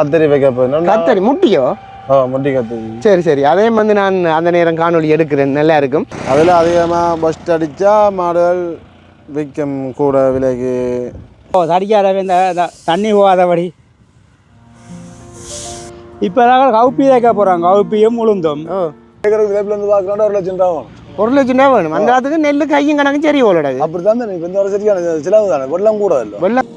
கத்தரி வைக்க போயிருந்தோம் கத்தரி முட்டியோ? ஓ முட்டி கத்தரி. சரி சரி. அதே வந்து நான் அந்த நேரம் காணொளி எடுக்கிறேன். நல்லா இருக்கும். அதில் அதிகமாக பஸ்ட் அடித்தா மாடுகள் விற்கும் கூட விலைக்கு ஓ தடிக்காத இந்த தண்ணி போகாதபடி. இப்போ தான் கவுப்பி தைக்க போகிறாங்க கவுப்பியும் உளுந்தும். விலைப்பிலேருந்து பார்க்குறோம் ஒரு லட்சம் ரூபா ஒரு லட்சம் ரூபா வேணும். அந்த காலத்துக்கு நெல்லு கையும் கணக்கு சரி ஓலடாது அப்படி தான். இப்போ இந்த சரியான செலவு தானே. வெள்ளம் கூட இல்லை. வெள்ளம்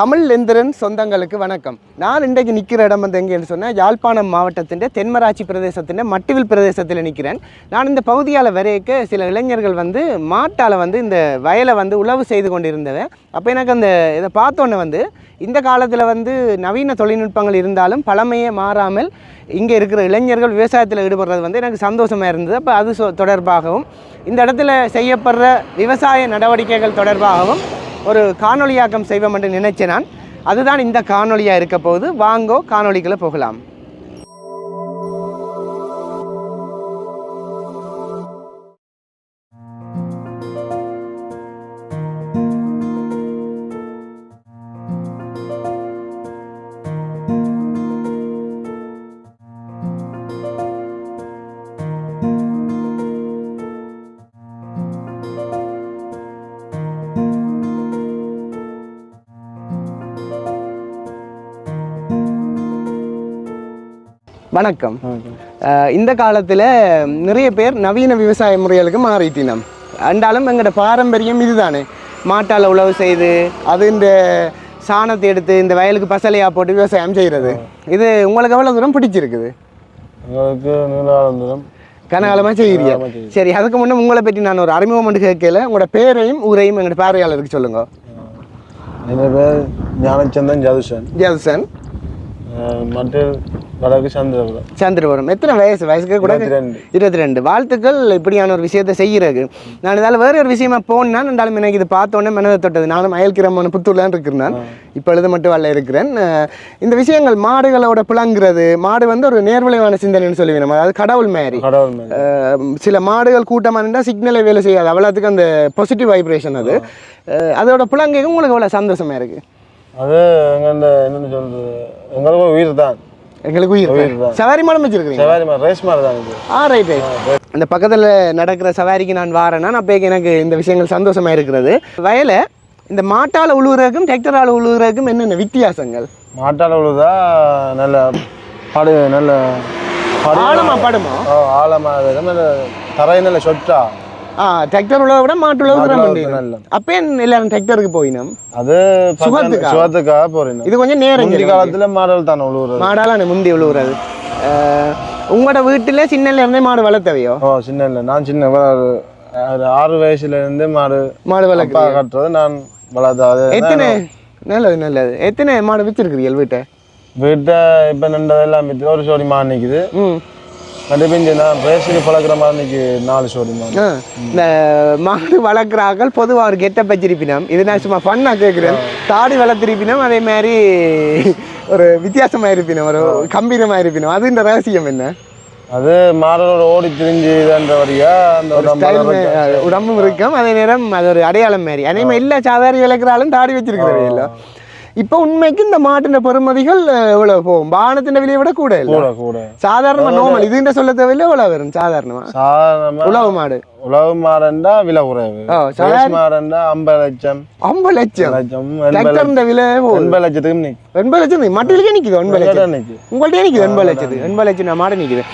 தமிழ் எந்திரன் சொந்தங்களுக்கு வணக்கம். நான் இன்றைக்கு நிற்கிற இடம் வந்து எங்கேன்னு சொன்னால் யாழ்ப்பாணம் மாவட்டத்தின் தென்மராட்சி பிரதேசத்தின் மட்டுவில் பிரதேசத்தில் நிற்கிறேன் நான் இந்த பகுதியால் வரைக்க சில இளைஞர்கள் வந்து மாட்டால் வந்து இந்த வயலை வந்து உழவு செய்து கொண்டிருந்தவன். அப்போ எனக்கு அந்த இதை பார்த்தோன்னே வந்து இந்த காலத்தில் வந்து நவீன தொழில்நுட்பங்கள் இருந்தாலும் பழமையே மாறாமல் இங்கே இருக்கிற இளைஞர்கள் விவசாயத்தில் ஈடுபடுறது வந்து எனக்கு சந்தோஷமாக இருந்தது. அப்போ அது சொ- தொடர்பாகவும் இந்த இடத்துல செய்யப்படுற விவசாய நடவடிக்கைகள் தொடர்பாகவும் ஒரு காணொளியாக்கம் செய்வோம் என்று நினைச்சேன் நான். அதுதான் இந்த காணொளியாக இருக்க போகுது. வாங்கோ காணொளிகளை போகலாம். வணக்கம். இந்த காலத்தில் நிறைய பேர் நவீன விவசாய முறைகளுக்கு மாறிட்டினோம். அண்டாலும் எங்களோட பாரம்பரியம் இதுதானே. மாட்டால் உழவு செய்து அது இந்த சாணத்தை எடுத்து இந்த வயலுக்கு பசலையாக போட்டு விவசாயம் செய்கிறது இது உங்களுக்கு எவ்வளோ தூரம் பிடிச்சிருக்குது? கனகாலமாக செய்கிறீங்க. சரி அதுக்கு முன்னே உங்களை பற்றி நான் ஒரு அறிமுகம் மட்டும் கேட்கல. உங்களோட பேரையும் ஊரையும் எங்களோட பார்வையாளருக்கு சொல்லுங்க. என் பேர் ஞானச்சந்தன் மட்டில் வடக்கு சந்திரபுரம் எத்தனை வயசு வயசுக்கு கூட இருபத்தி ரெண்டு வாழ்த்துக்கள் இப்படியான ஒரு விஷயத்தை செய்கிறது நான் இதால் வேற ஒரு விஷயமா போனேன் என்றாலும் எனக்கு இது பார்த்தோன்னே மனதை தொட்டது நானும் அயல்கிரமன் புத்தூர்லாம் இருக்கிறேன் இப்போ எழுத மட்டும் வரல இருக்கிறேன் இந்த விஷயங்கள் மாடுகளோட புலங்குறது மாடு வந்து ஒரு நேர்விளைவான சிந்தனைன்னு சொல்லுவேன் நம்ம அதாவது கடவுள் மாதிரி சில மாடுகள் கூட்டமாக இருந்தால் சிக்னலே வேலை செய்யாது அவ்வளோத்துக்கு அந்த பாசிட்டிவ் வைப்ரேஷன் அது அதோட புலங்கைக்கு உங்களுக்கு எவ்வளோ சந்தோஷமா இருக்குது அது எங்கள்ட என்னன்னு சொல்றது? எங்களுக்கு ஒரு உயிர் தான். எங்களுக்கு உயிர் உயிர் தான். சவாரி மாடம் வச்சிருக்கீங்க சவாரி மாதிரி ரேஸ் மாதிரி தான் இது. ஆ ரைட் ரைட் அந்த பக்கத்தில் நடக்கிற சவாரிக்கு நான் வாரேன்னா அப்போ எனக்கு இந்த விஷயங்கள் சந்தோஷமாக இருக்கிறது. வயலை இந்த மாட்டால் உழுவுறதுக்கும் டிராக்டரால் உழுவுறதுக்கும் என்னென்ன வித்தியாசங்கள்? மாட்டால் உழுதா நல்ல படு நல்ல படு ஆழமா படுமா? ஆழமாக வரும் நல்ல தரை நல்ல சொட்டா. எல்லாரும் டிராக்டருக்கு போயினோம் அது சுகத்துக்கா? சுகத்துக்காக போறீங்க இது கொஞ்சம் நேரம் முந்தி காலத்துல மாடல் தான் உழுவுறது மாடால முந்தி உழுவுறது அஹ், உங்களோட வீட்டில் சின்னல இருந்தே மாடு வளர்த்தவையோ ஓ சின்ன இல்லை நான் சின்ன ஒரு ஆறு வயசுல இருந்து மாடு மாடு வளர்க்க கட்டுறது நான் வளர்த்து அது எத்தனை நல்லது நல்லது எத்தனை மாடு வச்சிருக்கிறீர்கள் வீட்டை வீட்டை இப்போ நின்றதெல்லாம் வித்து ஒரு சோடி மாடு நிற்குது கண்டிப்பாக நான் ரேஸுக்கு பழக்கிற மாதிரி நிற்கி நாலு சோடி மாடு ஆ, இந்த மாடு வளர்க்குறார்கள் பொதுவாக ஒரு கெட்ட வச்சிருப்பினம் இது நான் சும்மா ஃபன்னாக கேட்குறேன் தாடி வளர்த்திருப்பினம் அதே மாதிரி ஒரு வித்தியாசமாக இருப்பினம் ஒரு கம்பீரமாக இருப்பினம். அது இந்த ரகசியம் என்ன? அது மாடலோட ஓடி திரிஞ்சு இதுன்றபடியா அந்த உடம்பும் இருக்கும் அதே நேரம் அது ஒரு அடையாளம் மாதிரி. அதே மாதிரி எல்லா சாதாரி விளக்குறாலும் தாடி வச்சிருக்கிறவே இல்லை. இப்போ உண்மைக்கு இந்த மாட்டின் பெறுமதிகள் எவ்வளவு போகும்? வாகனத்தின் விலையை விட கூட இல்லை. கூட கூட. சாதாரணமா நார்மல் இதுன்ற சொல்ல தேவையில்லை எவ்வளவு வரும்? சாதாரணமா. சாதாரணமா உழவு மாடு. உழவு மாடண்டா விலை குறைவு. மாடண்டா ஐம்பது லட்சம். ஐம்பது லட்சம்? லட்சம் விலை எண்பது லட்சத்துக்கு நிற்கும் எண்பது லட்சம் மட்டிலுக்கே நிற்குது எண்பது லட்சம்? உங்கள்கிட்ட நிற்குது எண்பது லட்சத்து எண்பது லட்சம் மாடு நிற்குது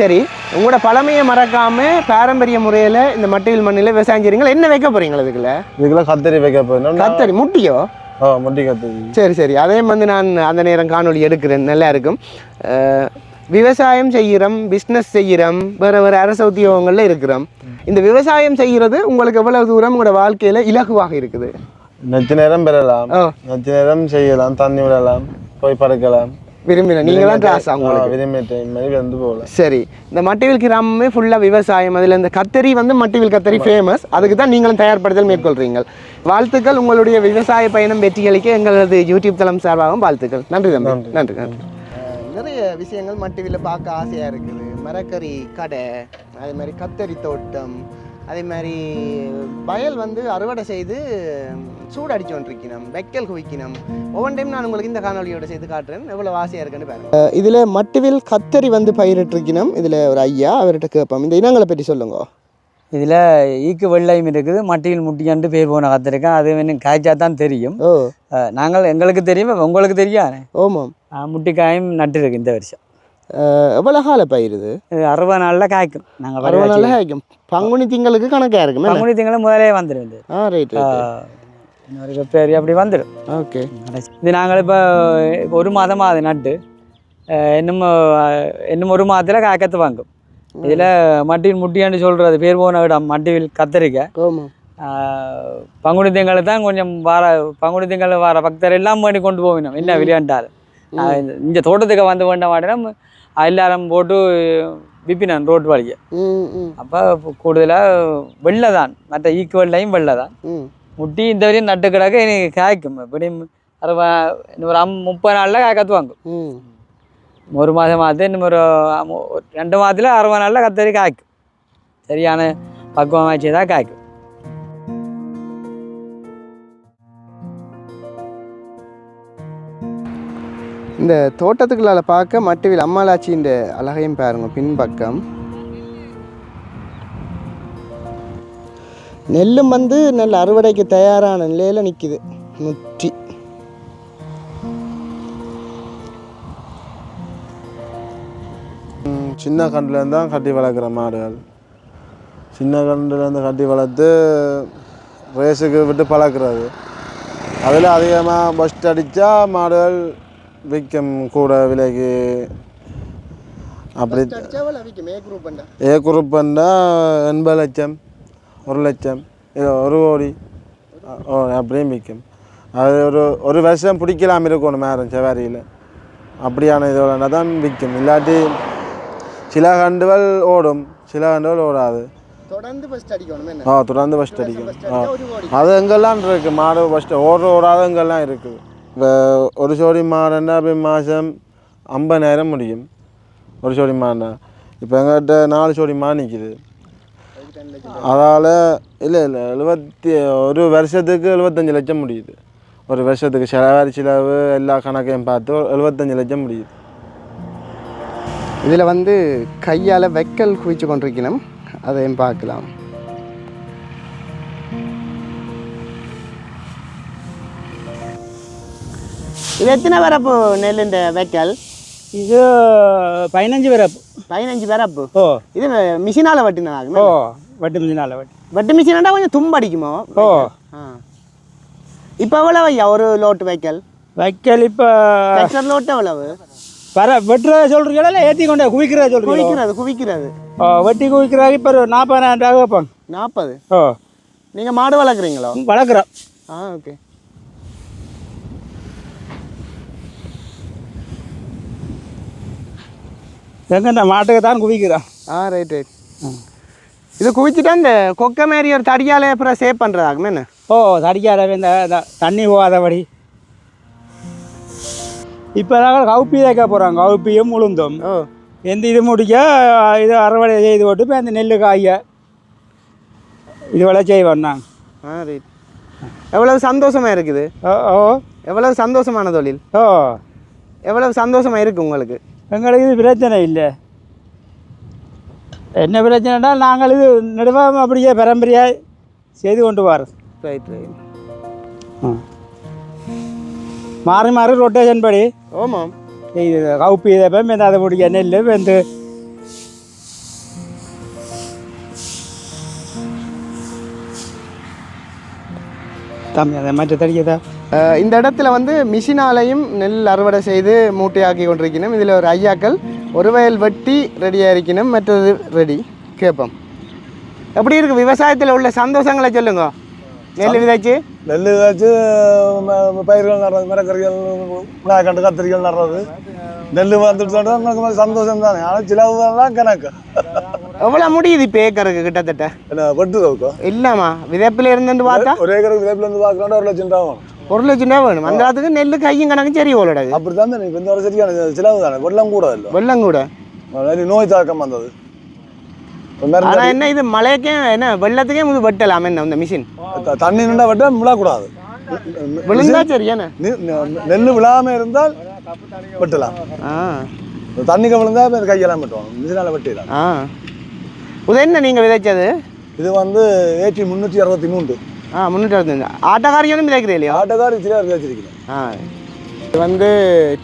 சரி உங்களோட பழமையை மறக்காம பாரம்பரிய முறையில் இந்த மட்டையில் மண்ணில் விவசாயம் செய்றீங்களா? என்ன வைக்க போறீங்களா இதுக்குள்ள? இதுக்கெல்லாம் கத்தரி வைக்க போயிருந்தோம் கத்தரி முட்டியோ? சரி சரி. அதே வந்து நான் அந்த நேரம் காணொளி எடுக்கிறேன். நல்லா இருக்கும். விவசாயம் செய்கிறோம் பிஸ்னஸ் செய்கிறோம் வேறு வேறு அரசு உத்தியோகங்களில் இருக்கிறோம். இந்த விவசாயம் செய்கிறது உங்களுக்கு எவ்வளவு தூரம் உங்களோட வாழ்க்கையில் இலகுவாக இருக்குது? நெச்சு நேரம் பெறலாம். நெச்சு நேரம் செய்யலாம் தண்ணி விடலாம் போய் படுக்கலாம். விரும்பின. நீங்கள் தான் காசு உங்களுக்கு. விரும்பிய மாதிரி வந்து போகலாம் சரி. இந்த மட்டிவில் கிராமமே ஃபுல்லாக விவசாயம். அதில் இந்த கத்தரி வந்து மட்டிவில் கத்தரி ஃபேமஸ் அதுக்கு தான் நீங்களும் தயார்படுத்தல் மேற்கொள்றீங்க வாழ்த்துக்கள். உங்களுடைய விவசாய பயணம் வெற்றிகளுக்கு எங்களது யூடியூப் தளம் சார்பாகவும் வாழ்த்துக்கள். நன்றி தம்பி. நன்றி. நன்றி நிறைய விஷயங்கள் மட்டிவில் பார்க்க ஆசையாக இருக்குது. மரக்கறி கடை அதே மாதிரி கத்தரி தோட்டம் அதே மாதிரி வயல் வந்து அறுவடை செய்து சூடு அடிச்சு கொண்டிருக்கணும் வெக்கல் குவிக்கணும் ஒவ்வொரு டைம் நான் உங்களுக்கு இந்த காணொலியோட சேர்த்து காட்டுறேன். எவ்வளோ ஆசையாக இருக்குன்னு பாருங்க. இதில் மட்டுவில் கத்தரி வந்து பயிரிட்டிருக்கணும் இதில் ஒரு ஐயா அவர்கிட்ட கேட்போம். இந்த இனங்களை பற்றி சொல்லுங்க. இதில் ஈக்கு வெள்ளையும் இருக்குது மட்டியில் முட்டியாண்டு பேர் போன கத்திரிக்காய் அது இன்னும் காய்ச்சா தான் தெரியும் நாங்கள் எங்களுக்கு தெரியும்? உங்களுக்கு தெரியும் ஓமாம் முட்டிக்காயும் நட்டுருக்கு இந்த வருஷம். எவ்வளோ கால பயிர் இது அறுபது நாளில் காய்க்கும். நாங்கள் அறுபது நாள் ஆகிக்கும் பங்குனி திங்களுக்கு கணக்காக இருக்குமே? பங்குனி திங்களும் முதலே வந்துடும் ஆ ரைட் இன்னொரு பேர் அப்படி வந்துடும். ஓகே இது நாங்கள் இப்போ ஒரு மாதமாக அது நட்டு. இன்னும் இன்னும் ஒரு மாதத்தில் காய்க்கத்து வாங்கும். இதில் மட்டியில் முட்டியாண்டு சொல்கிறது பேர் போன இடம் மட்டிவில் கத்திரிக்காய் பங்குனி திங்களை தான் கொஞ்சம் வார பங்குனி திங்கள் வர பக்தர் எல்லாம் பண்ணி கொண்டு போகணும். என்ன விளையாண்டால். இந்த தோட்டத்துக்கு வந்து வேண்ட மாட்டேன் எல்லாரும் போட்டு விப்பினான் ரோட்டு வழியை. அப்போ கூடுதலாக வெள்ளை தான். மற்ற ஈக்கு வெள்ளையும் வெள்ளை தான். முட்டி இந்த வரையும் நட்டு கிடக்க எனக்கு காய்க்கும். எப்படியும் இன்னும் ஒரு அம் முப்பது நாளில் காய்க்கத்து வாங்கும் ம். ஒரு மாதம் ஆகுது இன்னும் ஒரு ரெண்டு மாதத்தில் அறுபது நாளில் கத்தரி காய்க்கும். சரியான பக்குவமாச்சு தான் காய்க்கும். இந்த தோட்டத்துக்குள்ளால பார்க்க மட்டுவில் அம்மாளாச்சியின் அழகையும் பாருங்க பின்பக்கம். நெல்லும் வந்து நெல் அறுவடைக்கு தயாரான நிலையில் நிற்கிது முற்றி ம், சின்ன கண்டுலேருந்து தான் கட்டி வளர்க்குற மாடுகள். சின்ன கண்டுலேருந்து கட்டி வளர்த்து ரேஸுக்கு விட்டு பழக்கிறது அதில் அதிகமாக பஸ்ட் அடித்தா மாடுகள் விற்கும் கூட விலைக்கு அப்படி ஏ குரூப்புன்னா எண்பது லட்சம். ஒரு லட்சம் இது ஒரு கோடி. ஓ அப்படியும் விற்கும் அது ஒரு ஒரு வருஷம் பிடிக்கலாம் இருக்கணும் மேரம் செவாரியில். அப்படியான இதோட தான் விற்கும் இல்லாட்டி சில கண்டுகள் ஓடும் சில கண்டுகள் ஓடாது. தொடர்ந்து ஃபஸ்ட் அடிக்கணும் ஆ தொடர்ந்து ஃபஸ்ட் அடிக்கும் ஆ. அது எங்கெல்லாம் இருக்குது மாடு ஃபஸ்ட்டு ஓடுற ஓடாத எங்கெல்லாம் இருக்குது இப்போ ஒரு ஜோடி மாடுன்னா அப்படி மாதம் ஐம்பதாயிரம் முடியும். ஒரு ஜோடி மாடுனா. இப்போ எங்கிட்ட நாலு ஜோடி மாடு நிற்கிது அதால் இல்லை இல்லை எழுபத்தி ஒரு வருஷத்துக்கு எழுபத்தஞ்சு லட்சம் முடியுது. ஒரு வருஷத்துக்கு செலவாரி செலவு எல்லா கணக்கையும் பார்த்து ஒரு எழுபத்தஞ்சு லட்சம் முடியுது. இதில் வந்து கையால் வெக்கல் குவிச்சு கொண்டிருக்கணும். அதையும் பார்க்கலாம். இது எத்தனை வரப்பு நெல் இந்த வெக்கல்? இது பதினஞ்சு பிறப்பு பதினஞ்சு வரப்பு? ஓ. இது மிஷினால் வட்டினா ஓ. வட்டி மிஞ்சினால வட்டி. வட்டி மிஷினாண்டா கொஞ்சம் தும்படிக்குமோ ஓ. ஆ. இப்போ எவ்வளவு ஐயா ஒரு லோட்டு வைக்கல்? வைக்கல் இப்போ லோட்டு எவ்வளவு? வர வெட்டுறத சொல்கிறீங்களா இல்லை ஏற்றி கொண்டே குவிக்கிறத சொல்கிறீங்களா குவிக்கிறது குவிக்கிறது. ஓ வெட்டி குவிக்கிறாங்க இப்போ ஒரு நாற்பதாயிரம் ரூபா வைப்பாங்க நாற்பது ஓ. நீங்கள் மாடு வளர்க்குறீங்களோ? வளர்க்குறோம். ஆ ஓகே. எங்க மாட்டுக்கு தான் குவிக்கிறோம். ஆ ரைட் ரைட். இது குவிச்சுட்டா இந்த கொக்கை மாரி ஒரு தடியால் அப்புறம் சேவ் பண்ணுறதாகுமே என்ன? ஓ தடிக்காத இந்த தண்ணி போகாதபடி. இப்போ நாங்கள் கவுப்பி தேக்க போகிறோம் கவுப்பியும் உளுந்தும். ஓ. எந்த இது முடிக்க இது அறுவடை செய்து போட்டு இப்போ இந்த நெல் காய. இது வேலை செய்வோம் நாங்கள் ஆ ரைட் எவ்வளவு சந்தோஷமாக இருக்குது? ஓ ஓ. எவ்வளவு சந்தோஷமான தொழில்? ஓ. எவ்வளவு சந்தோஷமாக இருக்குது உங்களுக்கு? எங்களுக்கு இது பிரச்சனை இல்லை. என்ன பிரச்சனைனா நாங்கள் இது நடுவாம அப்படியே பரம்பரையாக செய்து கொண்டு வரோம் ரைட் ரைட் மாறி மாறி ரொட்டேஷன் படி. ஓமாம் இது கவுப்பி இதை வெந்த அதை முடிக்க நெல் வெந்து. தம்பி அதை மற்ற தடிக்கதா இந்த இடத்துல வந்து மிஷினாலையும் நெல் அறுவடை செய்து மூட்டையாக்கி கொண்டிருக்கணும் இதில் ஒரு ஐயாக்கள். ஒரு வயல் வெட்டி ரெடியாக இருக்கணும் மற்றது ரெடி கேட்போம் எப்படி இருக்கு? விவசாயத்தில் உள்ள சந்தோஷங்களை சொல்லுங்க. நெல் விதைச்சு? நெல் வச்சு பயிர்கள் நடுறது மரக்கறிகள் கண்டு கத்திரிகள் நடுறது. நெல் வந்துட்டு நமக்கு சந்தோஷம் தானே. ஆனால் சிலவுலாம் கணக்கு. எவ்வளோ முடியுது இப்போ ஏக்கருக்கு கிட்டத்தட்ட? என்ன வெட்டு தவுக்கும் இல்லைம்மா விதைப்பில் இருந்துட்டு பார்த்தா? ஒரு ஏக்கருக்கு விதைப்புல இருந்து பார்க்கணும் ஒரு லட்சம் ரூபா ஒரு லட்சம் ரூபா வேணும். அந்த இடத்துக்கு நெல் கையும் கணக்கும் சரி ஓலடாது அப்படி தான் இப்போ இந்த ஒரு சரியான சிலவு தானே? வெள்ளம் கூட இல்லை. வெள்ளம் கூட. நோய் தாக்கம் வந்தது. மருந்து ஆனா என்ன இது மழைக்கே என்ன வெள்ளத்துக்கே இது வெட்டலாம் என்ன இந்த மிஷின் தண்ணி நின்றா வெட்ட விழக்கூடாது. விழுந்தா சரி என்ன நி- நி- நெல் விழாம இருந்தால் வெட்டலாம். தண்ணிக்கு விழுந்தா கையெல்லாம் வெட்டுவாங்க. மிஷினால வெட்டிடலாம். ஆ. இது என்ன நீங்க விதைச்சது? இது வந்து ஏற்றி முந்நூற்றி அறுபத்தி மூன்று. ஆ முன்னூற்றி அறுபத்தஞ்சு. ஆட்டோக்காரியும் விதைக்கிறீ இல்லையா? ஆட்டோக்கார் சில வச்சிருக்கிறேன் ஆ. இது வந்து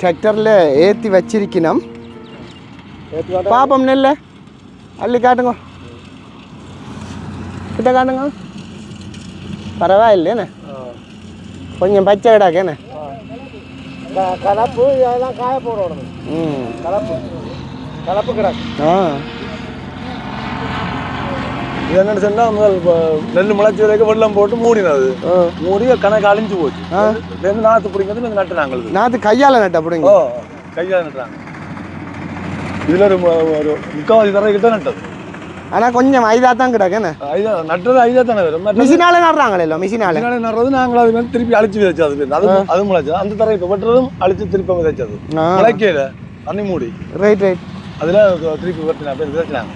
டிராக்டரில் ஏற்றி வச்சிருக்கணும். பாப்போம் நெல்ல. அள்ளி காட்டுங்க. கிட்ட காட்டுங்க. பரவாயில்லைண்ணே கொஞ்சம் பச்சை கிடாக்கேண்ணே கலப்பு இதெல்லாம் காய போடணும் ம். கலப்பு. கலப்பு கிடக்கு. ஆ. இது என்னன்னு சொன்னா முதல் நெல் முளைச்சி வரைக்கும் வெள்ளம் போட்டு மூடினது. மூடி கணக்கு அழிஞ்சு போச்சு. இதுலேருந்து நாற்று பிடிங்கிறது நாங்கள் நட்டு நாங்கள். நாற்று கையால் நட்ட அப்படிங்க ஓ கையால் நட்டுறாங்க. இதில் ஒரு ஒரு முக்கால்வாசி தடவை கிட்ட நட்டது. ஆனால் கொஞ்சம் ஐதாக தான் கிடக்கேண்ணே ஐதா நட்டுறது ஐதா தானே வரும். மிஷினால நடுறாங்களே இல்லை மிஷினால? நடுறது நாங்கள் அது வந்து திருப்பி அழிச்சு விதைச்சது அது. அது அது அந்த தடவை இப்போ வெட்டுறதும் அழிச்சு திருப்பி விதைச்சது. முளைக்கையில் தண்ணி மூடி. Right right. அதில் திருப்பி வெட்டினா விதைச்சினாங்க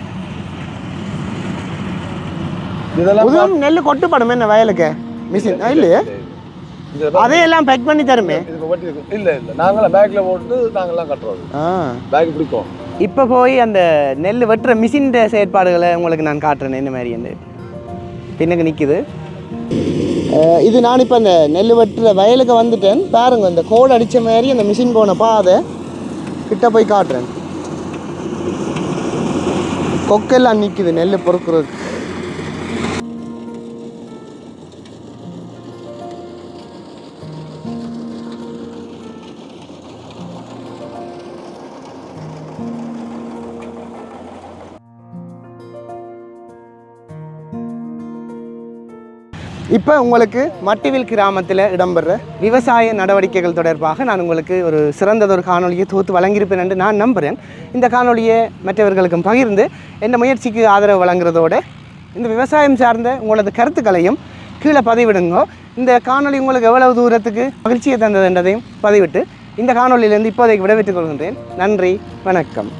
இதெல்லாம் நெல் கொட்டுப்படும் என்ன வயலுக்கு. மிஷின். இல்லையே? அதையெல்லாம் பேக் பண்ணி தருமே. இல்லை இல்லை. நாங்களாம் பேக்கில் போட்டு நாங்களாம் கட்டுறது. ஆ. பேக் பிடிக்கும். இப்போ போய் அந்த நெல் வெட்டுற மிஷின் செயற்பாடுகளை உங்களுக்கு நான் காட்டுறேன் என்ன மாதிரி அந்த பின்னுக்கு நிற்குது இது நான் இப்போ அந்த நெல் வெட்டுற வயலுக்கு வந்துட்டேன். பாருங்க இந்த கோடு அடித்த மாதிரி அந்த மிஷின் போன பாதை. கிட்ட போய் காட்டுறேன். கொக்கெல்லாம் நிற்குது நெல் பொறுக்குறது இப்போ உங்களுக்கு மட்டிவில் கிராமத்தில் இடம்பெற விவசாய நடவடிக்கைகள் தொடர்பாக நான் உங்களுக்கு ஒரு சிறந்ததொரு காணொலியை தொகுத்து வழங்கியிருப்பேன் என்று நான் நம்புகிறேன் இந்த காணொலியை மற்றவர்களுக்கும் பகிர்ந்து இந்த முயற்சிக்கு ஆதரவு வழங்குறதோட இந்த விவசாயம் சார்ந்த உங்களது கருத்துக்களையும் கீழே பதிவிடுங்க. இந்த காணொளி உங்களுக்கு எவ்வளவு தூரத்துக்கு மகிழ்ச்சியை தந்தது என்றதையும் பதிவிட்டு இந்த காணொலியிலிருந்து இப்போதைக்கு விடைபெற்றுக் கொள்கின்றேன். நன்றி வணக்கம்.